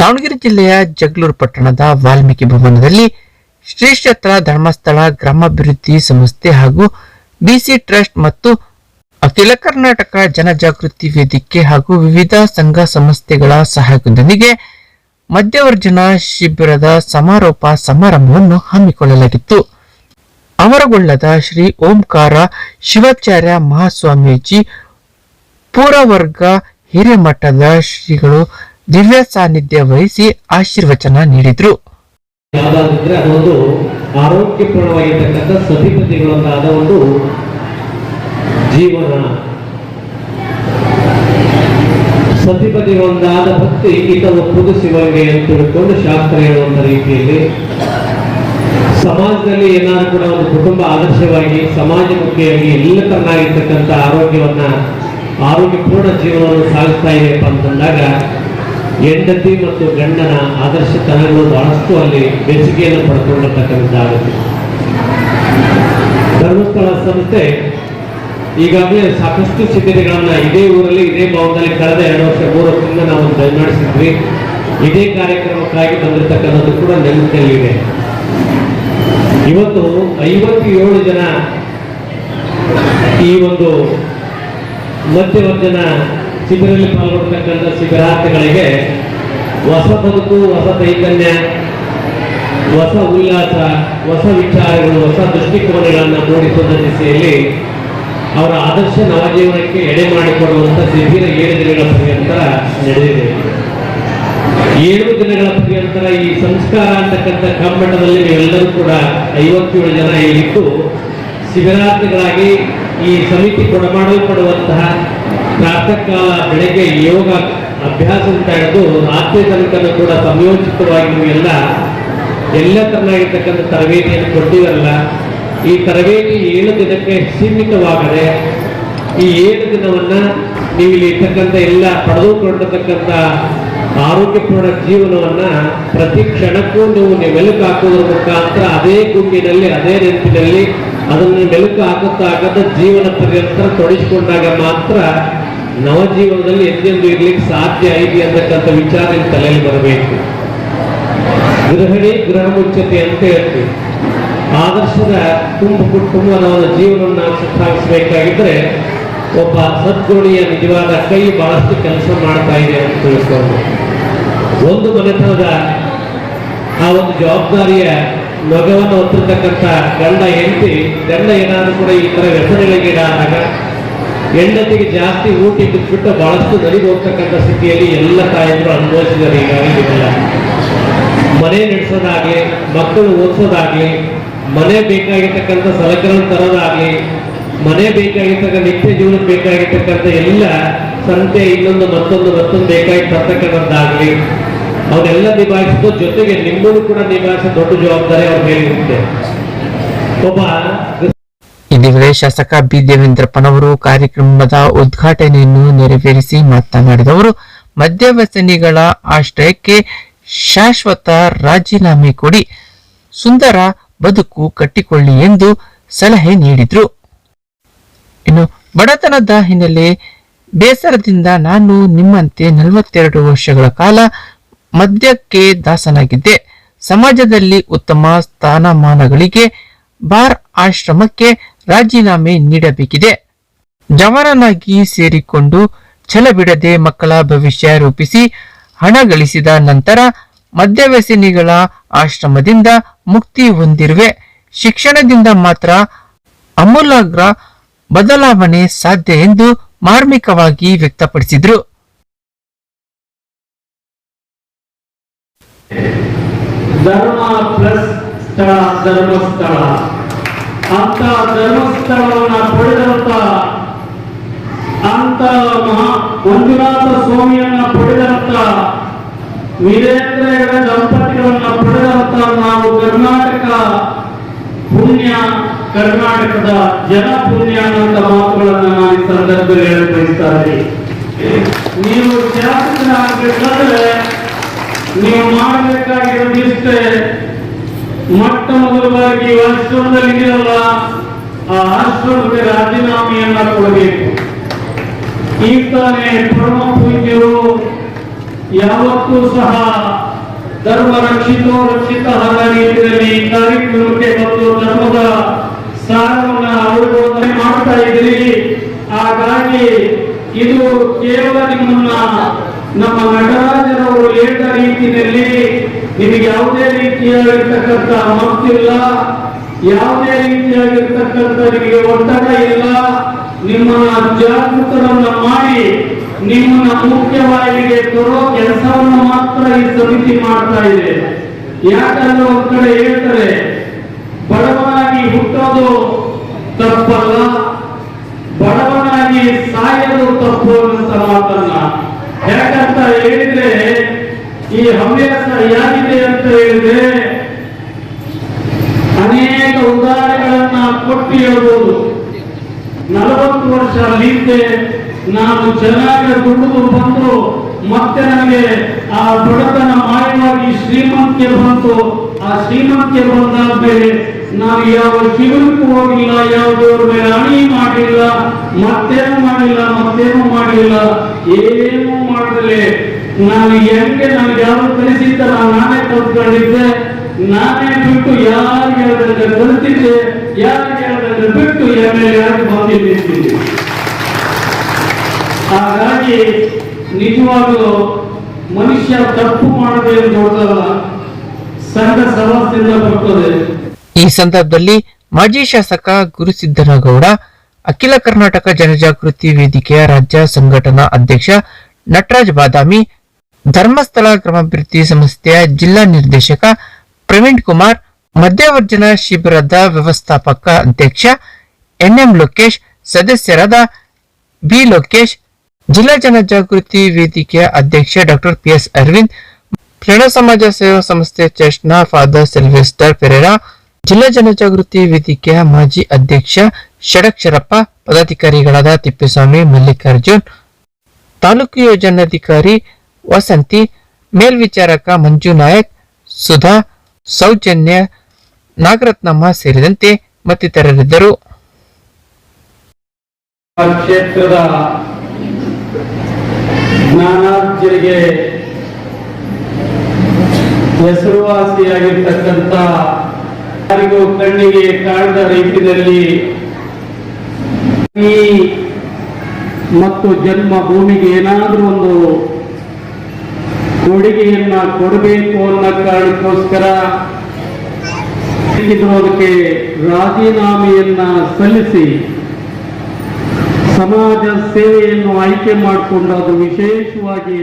ದಾವಣಗೆರೆ ಜಿಲ್ಲೆಯ ಜಗಳೂರು ಪಟ್ಟಣದ ವಾಲ್ಮೀಕಿ ಭವನದಲ್ಲಿ ಶ್ರೀ ಕ್ಷೇತ್ರ ಧರ್ಮಸ್ಥಳ, ಗ್ರಾಮಾಭಿವೃದ್ಧಿ ಸಂಸ್ಥೆ ಹಾಗೂ ಬಿಸಿ ಟ್ರಸ್ಟ್ ಮತ್ತು ಅಖಿಲ ಕರ್ನಾಟಕ ಜನಜಾಗೃತಿ ವೇದಿಕೆ ಹಾಗೂ ವಿವಿಧ ಸಂಘ ಸಂಸ್ಥೆಗಳ ಸಹಯೋಗದೊಂದಿಗೆ ಮಧ್ಯವರ್ಜನ ಶಿಬಿರದ ಸಮಾರೋಪ ಸಮಾರಂಭವನ್ನು ಹಮ್ಮಿಕೊಳ್ಳಲಾಗಿತ್ತು. ಅಮರಗೊಳ್ಳದ ಶ್ರೀ ಓಂಕಾರ ಶಿವಾಚಾರ್ಯ ಮಹಾಸ್ವಾಮೀಜಿ, ಪೂರವರ್ಗ ಹಿರೇಮಠದ ಶ್ರೀಗಳು ದಿವ್ಯ ಸಾನ್ನಿಧ್ಯ ವಹಿಸಿ ಆಶೀರ್ವಚನ ನೀಡಿದ್ರು. ಯಾವ್ದಾದ್ರೆ ಅದೊಂದು ಆರೋಗ್ಯಪೂರ್ಣವಾಗಿರ್ತಕ್ಕಂಥ ಸತಿಪತಿಗಳೊಂದಾದ ಒಂದು ಜೀವನ. ಸತಿಪತಿಗಳೊಂದಾದ ಭಕ್ತಿ ಈತ ಒಪ್ಪುದು ಶಿವಂಗೆ ಅಂತ ತಿಳ್ಕೊಂಡು ಶಾಸ್ತ್ರ ಹೇಳುವಂತ ರೀತಿಯಲ್ಲಿ ಸಮಾಜದಲ್ಲಿ ಏನಾದ್ರು ಕೂಡ ಒಂದು ಕುಟುಂಬ ಆದರ್ಶವಾಗಿ, ಸಮಾಜಮುಖಿಯಾಗಿ ಎಲ್ಲ ತರನಾಗಿರ್ತಕ್ಕಂಥ ಆರೋಗ್ಯವನ್ನ, ಆರೋಗ್ಯಪೂರ್ಣ ಜೀವನವನ್ನು ಸಾಗಿಸ್ತಾ ಇದೆಯಪ್ಪ ಅಂತಂದಾಗ ಹೆಂಡತಿ ಮತ್ತು ಗಂಡನ ಆದರ್ಶತನಗಳು ಬಹಳಷ್ಟು ಅಲ್ಲಿ ಬೆಸುಗೆಯನ್ನು ಪಡ್ಕೊಂಡಿರ್ತಕ್ಕಂಥದ್ದಾಗುತ್ತೆ ಧರ್ಮಸ್ಥಳ ಸಂಸ್ಥೆ ಈಗಾಗಲೇ ಸಾಕಷ್ಟು ಸಿದ್ಧತೆಗಳನ್ನು ಇದೇ ಊರಲ್ಲಿ, ಇದೇ ಭವನದಲ್ಲಿ ಕಳೆದ ಎರಡು ವರ್ಷ, ಮೂರು ವರ್ಷದಿಂದ ನಾವು ನಡೆಸಿದ್ವಿ ಇದೇ ಕಾರ್ಯಕ್ರಮಕ್ಕಾಗಿ ಬಂದಿರತಕ್ಕಂಥದ್ದು ಕೂಡ ನೆನಪಿನಲ್ಲಿದೆ ಇವತ್ತು ಐವತ್ತೇಳು ಜನ ಈ ಒಂದು ಮಧ್ಯವರ್ಜನ ಶಿಬಿರಲ್ಲಿ ಪಾಲ್ಗೊಳ್ತಕ್ಕಂಥ ಶಿಬಿರಾರ್ಥಿಗಳಿಗೆ ಹೊಸ ಬದುಕು, ಹೊಸ ಚೈತನ್ಯ ಹೊಸ ಉಲ್ಲಾಸ, ಹೊಸ ವಿಚಾರಗಳು, ಹೊಸ ದೃಷ್ಟಿಕೋನಗಳನ್ನು ಮೂಡಿಸುವ ದಿಸೆಯಲ್ಲಿ ಅವರ ಆದರ್ಶ ನವಜೀವನಕ್ಕೆ ಎಡೆ ಮಾಡಿಕೊಡುವಂಥ ಶಿಬಿರ ಏಳು ದಿನಗಳ ಪರ್ಯಂತರ ನಡೆದಿದೆ. ಏಳು ದಿನಗಳ ಪರ್ಯಂತರ ಈ ಸಂಸ್ಕಾರ ಅಂತಕ್ಕಂಥ ಕಮ್ಮಟದಲ್ಲಿ ನೀವೆಲ್ಲರೂ ಕೂಡ ಐವತ್ತೇಳು ಜನ ಇಲ್ಲಿದ್ದು ಶಿಬಿರಾರ್ಥಿಗಳಾಗಿ ಈ ಸಮಿತಿ ಕೊಡಮಾಡಲ್ಪಡುವಂತಹ ಪ್ರಾತಃ ಕಾಲ ಬೆಳಗ್ಗೆ ಯೋಗ ಅಭ್ಯಾಸ ಅಂತ ಹಿಡಿದು ರಾತ್ರಿ ತನಕನೂ ಕೂಡ ಸಂಯೋಜಿತವಾಗಿ ನೀವೆಲ್ಲ ಎಲ್ಲ ತರನಾಗಿರ್ತಕ್ಕಂಥ ತರಬೇತಿಯನ್ನು ಕೊಟ್ಟಿರಲ್ಲ ಈ ತರಬೇತಿ ಏಳು ದಿನಕ್ಕೆ ಸೀಮಿತವಾಗದೆ ಈ ಏಳು ದಿನವನ್ನ ನೀವು ಇಲ್ಲಿ ಇರ್ತಕ್ಕಂಥ ಎಲ್ಲ ಪಡೆದುಕೊಂಡಿರ್ತಕ್ಕಂಥ ಆರೋಗ್ಯಪೂರ್ಣ ಜೀವನವನ್ನ ಪ್ರತಿ ಕ್ಷಣಕ್ಕೂ ನೀವು ಮೆಲುಕು ಹಾಕುವುದರ ಮುಖಾಂತರ ಅದೇ ಗುಂಪಿನಲ್ಲಿ ಅದೇ ನೆನಪಿನಲ್ಲಿ ಅದನ್ನು ಮೆಲುಕು ಹಾಕುತ್ತಾ ಹಾಕುತ್ತಾ ಜೀವನ ಪರ್ಯಂತರ ತೊಡಗಿಸಿಕೊಂಡಾಗ ಮಾತ್ರ ನವಜೀವನದಲ್ಲಿ ಎಂದೆಂದು ಇರ್ಲಿಕ್ಕೆ ಸಾಧ್ಯ ಐತಿ ಅಂತಕ್ಕಂಥ ವಿಚಾರ ನಿಮ್ಮ ತಲೆಯಲ್ಲಿ ಬರಬೇಕು. ಗೃಹಿಣಿ ಗೃಹ ಮುಚ್ಚತೆ ಅಂತ ಹೇಳ್ತೀವಿ. ಆದರ್ಶದ ಕುಟುಂಬ ನಾವು ಜೀವನವನ್ನು ಸುತ್ತಾಗಿಸಬೇಕಾಗಿದ್ರೆ ಒಬ್ಬ ಸದ್ಗುಣಿಯ ನಿಜವಾದ ಕೈ ಬಹಳಷ್ಟು ಕೆಲಸ ಮಾಡ್ತಾ ಇದೆ ಅಂತ ತಿಳಿಸ್ಕೊಂಡು ಒಂದು ಮನೆತನದ ಆ ಒಂದು ಜವಾಬ್ದಾರಿಯ ಮಗವನ್ನು ಹೊತ್ತಿರ್ತಕ್ಕಂಥ ಗಂಡ ಹೆಂಡತಿ, ಗಂಡ ಏನಾದರೂ ಕೂಡ ಈ ತರ ವ್ಯಸನಗಳಿಗೀಡಾದಾಗ ಹೆಂಡತಿಗೆ ಜಾಸ್ತಿ ಊಟ ಬಿಟ್ಬಿಟ್ಟು ಬಹಳಷ್ಟು ನಲಿಗೆ ಹೋಗ್ತಕ್ಕಂಥ ಸ್ಥಿತಿಯಲ್ಲಿ ಎಲ್ಲ ತಾಯಿಯರು ಅನುಭವಿಸಿದ್ದಾರೆ ಈಗಾಗಲೇ ಮನೆ ನಡೆಸೋದಾಗ್ಲಿ, ಮಕ್ಕಳು ಓದಿಸೋದಾಗ್ಲಿ, ಮನೆ ಬೇಕಾಗಿರ್ತಕ್ಕಂಥ ಸಲಕರಣೆ ತರೋದಾಗ್ಲಿ, ಮನೆ ಬೇಕಾಗಿರ್ತಕ್ಕಂಥ ನಿತ್ಯ ಜೀವನಕ್ಕೆ ಬೇಕಾಗಿರ್ತಕ್ಕಂಥ ಎಲ್ಲ ಸಂತೆ ಇನ್ನೊಂದು ಮತ್ತೊಂದು ಮತ್ತೊಂದು ಬೇಕಾಗಿ ತರ್ತಕ್ಕಂಥದ್ದಾಗ್ಲಿ ಅವನ್ನೆಲ್ಲ ನಿಭಾಯಿಸೋದು ಜೊತೆಗೆ ನಿಮ್ಮನ್ನು ಕೂಡ ನಿಭಾಯಿಸೋ ದೊಡ್ಡ ಜವಾಬ್ದಾರಿ ಅವ್ರ ಹೇಳಿರುತ್ತೆ ಒಬ್ಬ ಇದೇ ಶಾಸಕ ಬಿ ದೇವೇಂದ್ರಪ್ಪನವರು ಕಾರ್ಯಕ್ರಮದ ಉದ್ಘಾಟನೆಯನ್ನು ನೆರವೇರಿಸಿ ಮಾತನಾಡಿದವರು. ಮದ್ಯವ್ಯಸನಿಗಳ ಆಶ್ರಯಕ್ಕೆ ಶಾಶ್ವತ ರಾಜೀನಾಮೆ ಕೊಡಿ. ಸುಂದರ ಬದುಕು ಕಟ್ಟಿಕೊಳ್ಳಿ ಎಂದು ಸಲಹೆ ನೀಡಿದ್ರು. ಇನ್ನು ಬಡತನದ ಹಿನ್ನೆಲೆ ಬೇಸರದಿಂದ ನಾನು ನಿಮ್ಮಂತೆ ನಲವತ್ತೆರಡು ವರ್ಷಗಳ ಕಾಲ ಮದ್ಯಕ್ಕೆ ದಾಸನಾಗಿದ್ದೆ. ಸಮಾಜದಲ್ಲಿ ಉತ್ತಮ ಸ್ಥಾನಮಾನಗಳಿಗೆ ಬಾರ್ ಆಶ್ರಮಕ್ಕೆ ರಾಜೀನಾಮೆ ನೀಡಬೇಕಿದೆ. ಜವಾನನಾಗಿ ಸೇರಿಕೊಂಡು ಛಲ ಬಿಡದೆ ಮಕ್ಕಳ ಭವಿಷ್ಯ ರೂಪಿಸಿ ಹಣ ಗಳಿಸಿದ ನಂತರ ಮದ್ಯವ್ಯಸನಿಗಳ ಆಶ್ರಮದಿಂದ ಮುಕ್ತಿ ಹೊಂದಿರುವೆ. ಶಿಕ್ಷಣದಿಂದ ಮಾತ್ರ ಅಮೂಲಾಗ್ರ ಬದಲಾವಣೆ ಸಾಧ್ಯ ಎಂದು ಮಾರ್ಮಿಕವಾಗಿ ವ್ಯಕ್ತಪಡಿಸಿದರು. ಧರ್ಮ ಪ್ಲಸ್ ಸ್ಥಳ, ಧರ್ಮಸ್ಥಳ. ಅಂತ ಧರ್ಮಸ್ಥಳವನ್ನ ಪಡೆದಂತ ಅಂತ ಮಹಾ ಮಂಜುನಾಥ ಸ್ವಾಮಿಯನ್ನ ಪಡೆದಂತ ವೀರೇಂದ್ರ ದಂಪತಿಗಳನ್ನ ಪಡೆದಂತ ನಾವು ಕರ್ನಾಟಕ ಪುಣ್ಯ ಕರ್ನಾಟಕದ ಜನ ಪುಣ್ಯ ಅನ್ನುವಂತ ಮಾತುಗಳನ್ನ ನಾನು ಈ ಸಂದರ್ಭದಲ್ಲಿ ಹೇಳ ಬಯಸ್ತಾ ಇದ್ದೀನಿ. ನೀವು ಶಾಸಕರಾಗಬೇಕಾದ್ರೆ ನೀವು ಮಾಡಬೇಕಾಗಿರೋದು ಮೊಟ್ಟ ಮೊದಲವಾಗಿ ಆಶ್ರಮದಲ್ಲಿ ಇದೆಯಲ್ಲ? ಆ ಆಶ್ರಮಕ್ಕೆ ರಾಜೀನಾಮೆಯನ್ನ ಕೊಡಬೇಕು. ಈ ತಾನೇ ಪರಮ ಪೂಜ್ಯರು ಯಾವತ್ತೂ ಸಹ ಧರ್ಮ ರಕ್ಷಿತೋ ರಕ್ಷಿತ ರೀತಿಯಲ್ಲಿ ಕಾರ್ಯಕ್ರಮಕ್ಕೆ ಮತ್ತು ಧರ್ಮದ ಸಾರವನ್ನ ಬೋಧನೆ ಮಾಡ್ತಾ ಇದ್ದೀರಿ. ಹಾಗಾಗಿ ಇದು ಕೇವಲ ನಿಮ್ಮನ್ನ ನಮ್ಮ ನಟರಾಜರವರು ಹೇಳಿದ ರೀತಿಯಲ್ಲಿ ನಿಮಗೆ ಯಾವುದೇ ರೀತಿಯಾಗಿರ್ತಕ್ಕಂಥ ಮತ್ತಿಲ್ಲ, ಯಾವುದೇ ರೀತಿಯಾಗಿರ್ತಕ್ಕಂಥ ನಿಮಗೆ ಒತ್ತಡ ಇಲ್ಲ. ನಿಮ್ಮ ಜಾಗೃತರನ್ನ ಮಾಡಿ ನಿಮ್ಮನ್ನ ಮುಖ್ಯವಾಹಿನಿಗೆ ತರೋ ಕೆಲಸವನ್ನು ಮಾತ್ರ ಈ ಸಮಿತಿ ಮಾಡ್ತಾ ಇದೆ. ಯಾಕಂದ್ರೆ ಒಂದ್ ಕಡೆ ಹೇಳ್ತಾರೆ, ಬಡವನಾಗಿ ಹುಟ್ಟೋದು ತಪ್ಪಲ್ಲ, ಬಡವನಾಗಿ ಸಾಯೋದು ತಪ್ಪು ಅನ್ನುವಂತ ಮಾತನ್ನ. ಯಾಕಂತ ಹೇಳಿದ್ರೆ ಈ ಹವ್ಯಾಸ ಯಾಗಿದೆ ಅಂತ ಹೇಳಿದ್ರೆ ಅನೇಕ ಉದಾಹರಣೆಗಳನ್ನ ಕೊಟ್ಟು ಹೇಳ್ಬೋದು. ನಲವತ್ತು ವರ್ಷ ಹಿಂದೆ ನಾನು ಚೆನ್ನಾಗಿ ದುಡಿದು ಬಂದು ಮತ್ತೆ ನನಗೆ ಆ ಬಡತನ ಮಾಯವಾಗಿ ಶ್ರೀಮಂತಿಗೆ ಬಂತು. ಆ ಶ್ರೀಮಂತಿಕೆ ಬಂದಾದ್ಮೇಲೆ ನಾನು ಯಾವ ಶಿಬಿರಕ್ಕೂ ಹೋಗಿಲ್ಲ ಯಾವ್ದೋರ್ ಮೇಲೆ ಅಣಿ ಮಾಡಿಲ್ಲ, ಮತ್ತೇನು ಮಾಡಿಲ್ಲ ಮತ್ತೇನು ಮಾಡಿಲ್ಲ. ಏನೂ ಮಾಡದಲೆ ನಾನು ಹೆಂಗೆ ನಾವು ಯಾರು ಕಲಿಸಿದ್ದ ನಾವು ನಾನೇ ಕಲ್ತ್ಕೊಂಡಿದ್ದೆ ನಾನೇ ಬಿಟ್ಟು ಯಾರು ಹೇಳಿದ್ರೆ ಕಲ್ತಿದ್ದೆ ಯಾರು ಹೇಳಿದ್ರೆ ಬಿಟ್ಟು ಎಂ ಎಲ್ ಯಾರು ಬಂದಿದ್ದೀನಿ ಹಾಗಾಗಿ ನಿಜವಾಗಲೂ ಮನುಷ್ಯ ತಪ್ಪು ಮಾಡದೆ ದೊಡ್ಡದಲ್ಲ ಸಂಘ ಸಮಸ್ಯೆಯಿಂದ ಬರ್ತದೆ. ಈ ಸಂದರ್ಭದಲ್ಲಿ ಮಾಜಿ ಶಾಸಕ ಗುರುಸಿದ್ದನಗೌಡ ಅಖಿಲ ಕರ್ನಾಟಕ ಜನಜಾಗೃತಿ ವೇದಿಕೆಯ ರಾಜ್ಯ ಸಂಘಟನಾ ಅಧ್ಯಕ್ಷ ನಟರಾಜ್ ಬಾದಾಮಿ ಧರ್ಮಸ್ಥಳ ಗ್ರಾಮಾಭಿವೃದ್ಧಿ ಸಂಸ್ಥೆಯ ಜಿಲ್ಲಾ ನಿರ್ದೇಶಕ ಪ್ರವೀಣ್ ಕುಮಾರ್, ಮಧ್ಯವರ್ಜನ ಶಿಬಿರದ ವ್ಯವಸ್ಥಾಪಕ ಅಧ್ಯಕ್ಷ ಎನ್ಎಂ ಲೋಕೇಶ್, ಸದಸ್ಯರಾದ ಬಿ ಲೋಕೇಶ್, ಜಿಲ್ಲಾ ಜನಜಾಗೃತಿ ವೇದಿಕೆಯ ಅಧ್ಯಕ್ಷ ಡಾಕ್ಟರ್ ಪಿ ಎಸ್ ಅರವಿಂದ್ ಪ್ರಣ ಸಮಾಜ ಸೇವಾ ಸಂಸ್ಥೆ ಚರ್ಚ್ನ ಫಾದರ್ ಸಿಲ್ವೆಸ್ಟರ್ ಪೆರೇರಾ, ಜಿಲ್ಲಾ ಜನಜಾಗೃತಿ ವೇದಿಕೆಯ ಮಾಜಿ ಅಧ್ಯಕ್ಷ ಷಡಕ್ಷರಪ್ಪ, ಪದಾಧಿಕಾರಿಗಳಾದ ತಿಪ್ಪೇಸ್ವಾಮಿ ಮಲ್ಲಿಕಾರ್ಜುನ್, ತಾಲೂಕು ಯೋಜನಾಧಿಕಾರಿ ವಸಂತಿ, ಮೇಲ್ವಿಚಾರಕ ಮಂಜು ನಾಯಕ್, ಸುಧಾ, ಸೌಜನ್ಯ, ನಾಗರತ್ನಮ್ಮ ಸೇರಿದಂತೆ ಮತ್ತಿತರರಿದ್ದರು. ಕ್ಷೇತ್ರದ ಜ್ಞಾನಾರ್ಜನೆಗೆ ಹೆಸರುವಾಸಿಯಾಗಿರ್ತಕ್ಕಂಥ ಯಾರಿಗೂ ಕಣ್ಣಿಗೆ ಕಾಣದ ರೀತಿಯಲ್ಲಿ ಮತ್ತು ಜನ್ಮ ಭೂಮಿಗೆ ಏನಾದರೂ ಒಂದು ಕೊಡುಗೆಯನ್ನ ಕೊಡಬೇಕು ಅನ್ನೋ ಕಾರಣಕ್ಕೋಸ್ಕರ ಅದಕ್ಕೆ ರಾಜೀನಾಮೆಯನ್ನ ಸಲ್ಲಿಸಿ ಸಮಾಜ ಸೇವೆಯನ್ನು ಆಯ್ಕೆ ಮಾಡಿಕೊಂಡು ಅದು ವಿಶೇಷವಾಗಿ